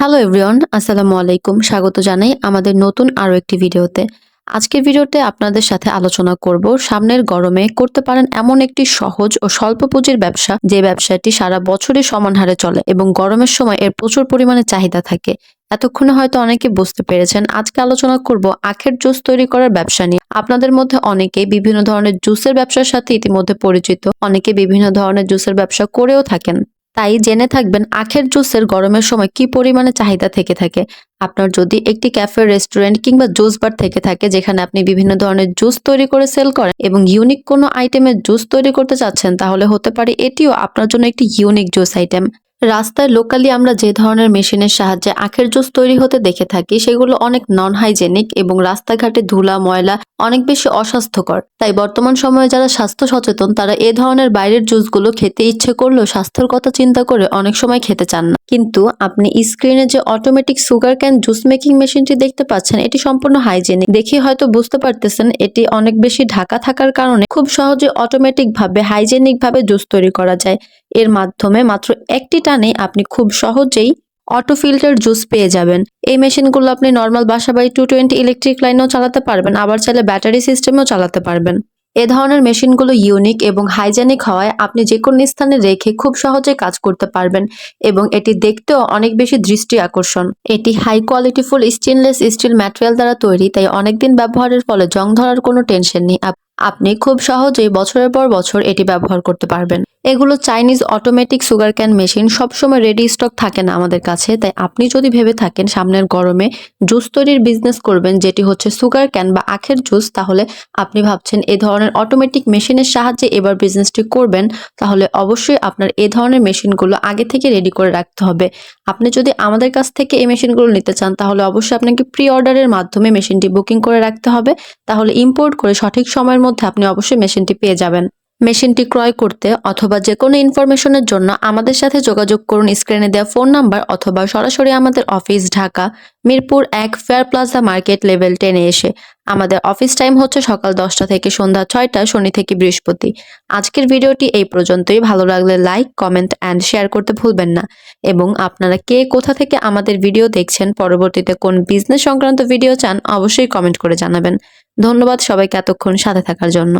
Hello everyone আসসালামু আলাইকুম। স্বাগত জানাই আমাদের নতুন আরও একটি ভিডিওতে। আজকের ভিডিওতে আপনাদের সাথে আলোচনা করব, সামনের গরমে করতে পারেন এমন একটি সহজ ও স্বল্প পুঁজির ব্যবসা, যে ব্যবসাটি সারা বছরই সমান হারে চলে এবং গরমের সময় এর প্রচুর পরিমাণে চাহিদা থাকে। এতক্ষণে হয়তো অনেকে বুঝতে পেরেছেন, আজকে আলোচনা করব আখের জুস তৈরি করার ব্যবসা নিয়ে। আপনাদের মধ্যে অনেকে বিভিন্ন ধরনের জুসের ব্যবসার সাথে ইতিমধ্যে পরিচিত, অনেকে বিভিন্ন ধরনের জুসের ব্যবসা করেও থাকেন। তাই জেনে থাকবেন আখের জুসের গরমের সময় কি পরিমাণে চাহিদা থেকে থাকে। আপনার যদি একটি ক্যাফে, রেস্টুরেন্ট কিংবা জুস বার থেকে থাকে, যেখানে আপনি বিভিন্ন ধরনের জুস তৈরি করে সেল করেন এবং ইউনিক কোনো আইটেমের জুস তৈরি করতে চাচ্ছেন, তাহলে হতে পারে এটিও আপনার জন্য একটি ইউনিক জুস আইটেম। রাস্তায় লোকালি আমরা যে ধরনের মেশিনের সাহায্যে আখের জুস তৈরি হতে দেখে থাকি, সেগুলো অনেক নন হাইজেনিক এবং রাস্তাঘাটে ধুলা, ময়লা অনেক বেশি অস্বাস্থ্যকর। তাই বর্তমান সময়ে যারা স্বাস্থ্য সচেতন, তারা এ ধরনের বাইরের জুসগুলো খেতে ইচ্ছে করলেও স্বাস্থ্যের কথা চিন্তা করে অনেক সময় খেতে চান না। কিন্তু আপনি স্ক্রিনে যে automatic sugar cane juice making মেশিনটি দেখতে পাচ্ছেন, এটি সম্পূর্ণ হাইজেনিক দেখে হয়তো বুঝতে পারতেছেন, এটি অনেক বেশি ঢাকা থাকার কারণে খুব সহজে অটোমেটিক ভাবে হাইজেনিক ভাবে জুস তৈরি করা যায়। এর মাধ্যমে মাত্র একটি টানে আপনি খুব সহজেই অটো ফিল্টার জুস পেয়ে যাবেন। এই মেশিনগুলো আপনি নর্মাল বাসা টু টোয়েন্টি ইলেকট্রিক লাইনেও চালাতে পারবেন, আবার চাইলে ব্যাটারি সিস্টেমেও চালাতে পারবেন। এ ধরনের মেশিনগুলো ইউনিক এবং হাইজেনিক হওয়ায় আপনি যে কোনো স্থানে রেখে খুব সহজে কাজ করতে পারবেন এবং এটি দেখতেও অনেক বেশি দৃষ্টি আকর্ষণ। এটি high qualityful stainless steel material দ্বারা তৈরি, তাই অনেকদিন ব্যবহারের ফলে জং ধরার কোনো টেনশন নেই। আপ- আপনি খুব সহজেই বছরের পর বছর এটি ব্যবহার করতে পারবেন। এগুলো Chinese automatic sugar cane machine. সবসময় রেডি স্টক থাকে না আমাদের কাছে। তাই আপনি যদি ভেবে থাকেন সামনের গরমে জুস তৈরির বিজনেস করবেন, যেটি হচ্ছে সুগার ক্যান বা আখের জুস, তাহলে আপনি ভাবছেন এ ধরনের অটোমেটিক মেশিনের সাহায্যে এবার বিজনেসটি করবেন, তাহলে অবশ্যই আপনার এ ধরনের মেশিনগুলো আগে থেকে রেডি করে রাখতে হবে। আপনি যদি আমাদের কাছ থেকে এই মেশিনগুলো নিতে চান, তাহলে অবশ্যই আপনাকে প্রি অর্ডারের মাধ্যমে মেশিনটি বুকিং করে রাখতে হবে। তাহলে ইম্পোর্ট করে সঠিক সময়ের মধ্যে আপনি অবশ্যই মেশিনটি পেয়ে যাবেন। মেশিনটি ক্রয় করতে অথবা যে কোনো ইনফরমেশনের জন্য আমাদের সাথে যোগাযোগ করুন স্ক্রিনে দেওয়া ফোন নাম্বার অথবা সরাসরি আমাদের অফিস ঢাকা, মিরপুর এক ফেয়ার প্লাজা মার্কেট লেভেল টেনে এসে। আমাদের অফিস টাইম হচ্ছে সকাল দশটা থেকে সন্ধ্যা ছয়টা, শনি থেকে বৃহস্পতি। আজকের ভিডিওটি এই পর্যন্তই। ভালো লাগলে লাইক, কমেন্ট অ্যান্ড শেয়ার করতে ভুলবেন না। এবং আপনারা কে কোথা থেকে আমাদের ভিডিও দেখছেন, পরবর্তীতে কোন বিজনেস সংক্রান্ত ভিডিও চান, অবশ্যই কমেন্ট করে জানাবেন। ধন্যবাদ সবাইকে এতক্ষণ সাথে থাকার জন্য।